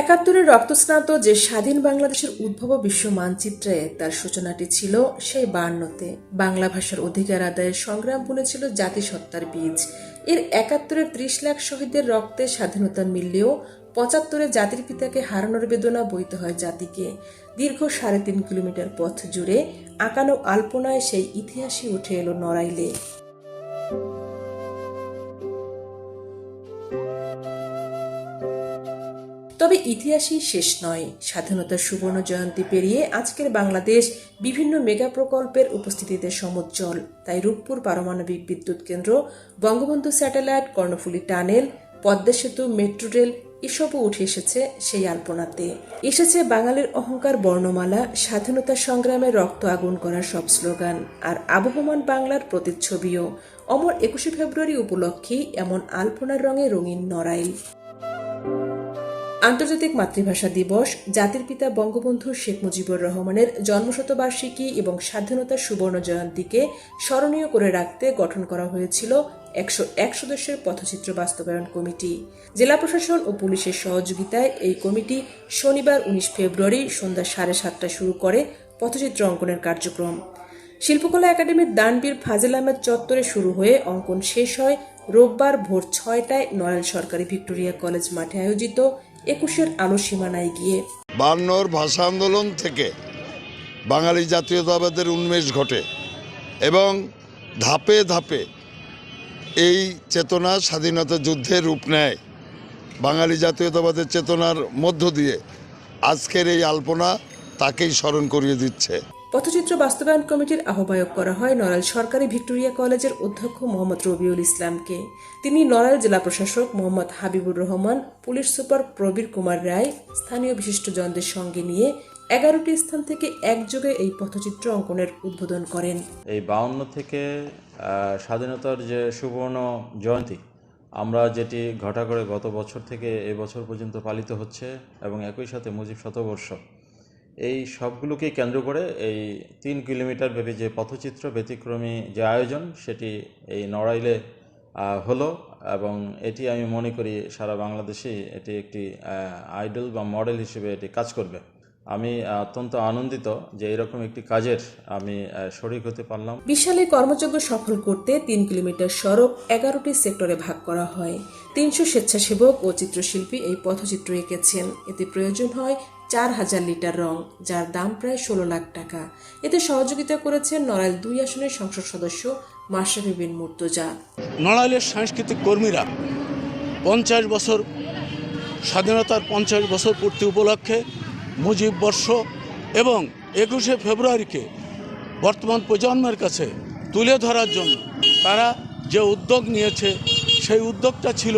একাত্তরের রক্তস্নাত যে স্বাধীন বাংলাদেশের উদ্ভব বিশ্ব মানচিত্রে তার সূচনাটি ছিল সেই বায়ান্নতে। বাংলা ভাষার অধিকার আদায়ের সংগ্রাম বুনেছিল জাতিসত্তার বীজ। এর একাত্তরের ত্রিশ লাখ শহীদের রক্তে স্বাধীনতা মিললেও পঁচাত্তরে জাতির পিতাকে হারানোর বেদনা বইতে হয় জাতিকে। দীর্ঘ সাড়ে তিন কিলোমিটার পথ জুড়ে আঁকানো আলপনায় সেই ইতিহাসই উঠে এলো নড়াইলে। তবে ইতিহাসই শেষ নয়। স্বাধীনতার সুবর্ণ জয়ন্তী পেরিয়ে আজকের বাংলাদেশ বিভিন্ন মেগা প্রকল্পের উপস্থিতিতে সমুজ্জ্বল। তাই রূপপুর পারমাণবিক বিদ্যুৎ কেন্দ্র, বঙ্গবন্ধু স্যাটেলাইট, কর্ণফুলী টানেল, পদ্মা সেতু, মেট্রো রেল এসবও উঠে এসেছে সেই আলপনাতে। এসেছে বাঙালির অহংকার বর্ণমালা, স্বাধীনতা সংগ্রামে রক্ত আগুন করার সব স্লোগান আর আবহমান বাংলার প্রতিচ্ছবিও। অমর একুশে ফেব্রুয়ারি উপলক্ষেই এমন আলপনার রঙে রঙিন নড়াইল। আন্তর্জাতিক মাতৃভাষা দিবস, জাতির পিতা বঙ্গবন্ধু শেখ মুজিবুর রহমানের জন্মশতবার্ষিকী এবং স্বাধীনতার সুবর্ণ জয়ন্তীকে স্মরণীয় করে রাখতে গঠন করা হয়েছিল একশো এক সদস্যের পথচিত্র বাস্তবায়ন কমিটি। জেলা প্রশাসন ও পুলিশের সহযোগিতায় এই কমিটি শনিবার উনিশ ফেব্রুয়ারি সন্ধ্যা সাড়ে সাতটায় শুরু করে পথচিত্র অঙ্কনের কার্যক্রম। শিল্পকলা একাডেমির দানবীর ফাজিল আহমেদ চত্বরে শুরু হয়ে অঙ্কন শেষ হয় রোববার ভোর ছয়টায় নয়াল সরকারি ভিক্টোরিয়া কলেজ মাঠে আয়োজিত একুশের আলো সীমানায় গিয়ে। বান্নর ভাষা আন্দোলন থেকে বাঙালি জাতীয়তাবাদের উন্মেষ ঘটে এবং ধাপে ধাপে এই চেতনা স্বাধীনতা যুদ্ধে রূপ নেয়। বাঙালি জাতীয়তাবাদের চেতনার মধ্য দিয়ে আজকের এই আলপনা তাকেই স্মরণ করিয়ে দিচ্ছে। পথচিত্র বাস্তবায়ন কমিটির আহ্বায়ক করা হয় নড়াইল সরকারি ভিক্টোরিয়া কলেজের অধ্যক্ষ মোহাম্মদ রবিউল ইসলামকে। তিনি নড়াইল জেলা প্রশাসক মোহাম্মদ হাবিবুর রহমান, পুলিশ সুপার প্রবীর কুমার রায়, স্থানীয় বিশিষ্টজনদের সঙ্গে নিয়ে এগারোটি স্থান থেকে একযোগে এই পথচিত্র অঙ্কনের উদ্বোধন করেন। এই বাউন্ন থেকে স্বাধীনতার যে সুবর্ণ জয়ন্তী, আমরা যেটি ঘটা করে গত বছর থেকে এ বছর পর্যন্ত পালিত হচ্ছে এবং একই সাথে মুজিব শতবর্ষ এই সবগুলোকে কেন্দ্র করে এই তিন কিলোমিটার ব্যাপী যে পথচিত্র ব্যতিক্রমী যে আয়োজন, সেটি এই নড়াইলে হলো এবং এটি আমি মনে করি সারা বাংলাদেশেই এটি একটি আইডল বা মডেল হিসেবে এটি কাজ করবে। আমি অত্যন্ত আনন্দিত যে এরকম একটি কাজের আমি শরিক হতে পারলাম। বিশাল এই কর্মযজ্ঞ সফল করতে তিন কিলোমিটার সড়ক এগারোটি সেক্টরে ভাগ করা হয়। তিনশো স্বেচ্ছাসেবক ও চিত্রশিল্পী এই পথচিত্র এঁকেছেন। এতে প্রয়োজন হয় চার হাজার লিটার রং, যার দাম প্রায় ষোলো লাখ টাকা। এতে সহযোগিতা করেছেন নড়াইল দুই আসনের সংসদ সদস্য মাশরাফি বিন মুর্তজা। নড়াইলের সাংস্কৃতিক কর্মীরা পঞ্চাশ বছর, স্বাধীনতার পঞ্চাশ বছর পূর্তি উপলক্ষে মুজিব বর্ষ এবং একুশে ফেব্রুয়ারিকে বর্তমান প্রজন্মের কাছে তুলে ধরার জন্য তারা যে উদ্যোগ নিয়েছে, সেই উদ্যোগটা ছিল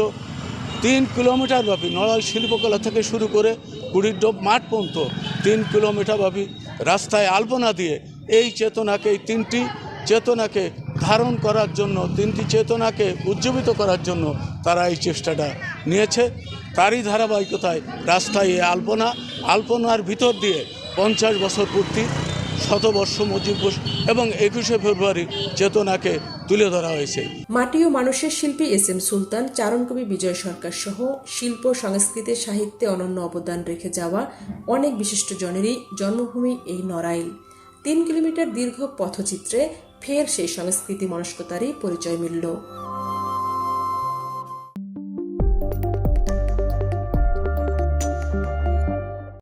তিন কিলোমিটার ব্যাপী নড়াইল শিল্পকলা থেকে শুরু করে কুড়িডোব মাঠ পর্যন্ত তিন কিলোমিটার ব্যাপী রাস্তায় আলপনা দিয়ে এই চেতনাকে, এই তিনটি চেতনাকে ধারণ করার জন্য, তিনটি চেতনাকে উজ্জীবিত করার জন্য তারা এই চেষ্টাটা নিয়েছে। তারই ধারাবাহিকতায় রাস্তায় এই আলপনা, আলপনার ভিতর দিয়ে পঞ্চাশ বছর পূর্তি, শতবর্ষ মুজিব এবং একুশে ফেব্রুয়ারি চেতনাকে তুলে ধরা হয়েছে। মাটি ও মানুষের শিল্পী এস এম সুলতান, চারণকবি বিজয় সরকার সহ শিল্প, সংস্কৃতি, সাহিত্যে অনন্য অবদান রেখে যাওয়া অনেক বিশিষ্ট জনেরই জন্মভূমি এই নড়াইল। তিন কিলোমিটার দীর্ঘ পথচিত্রে ফের সেই সংস্কৃতি মনস্কতারই পরিচয় মিলল।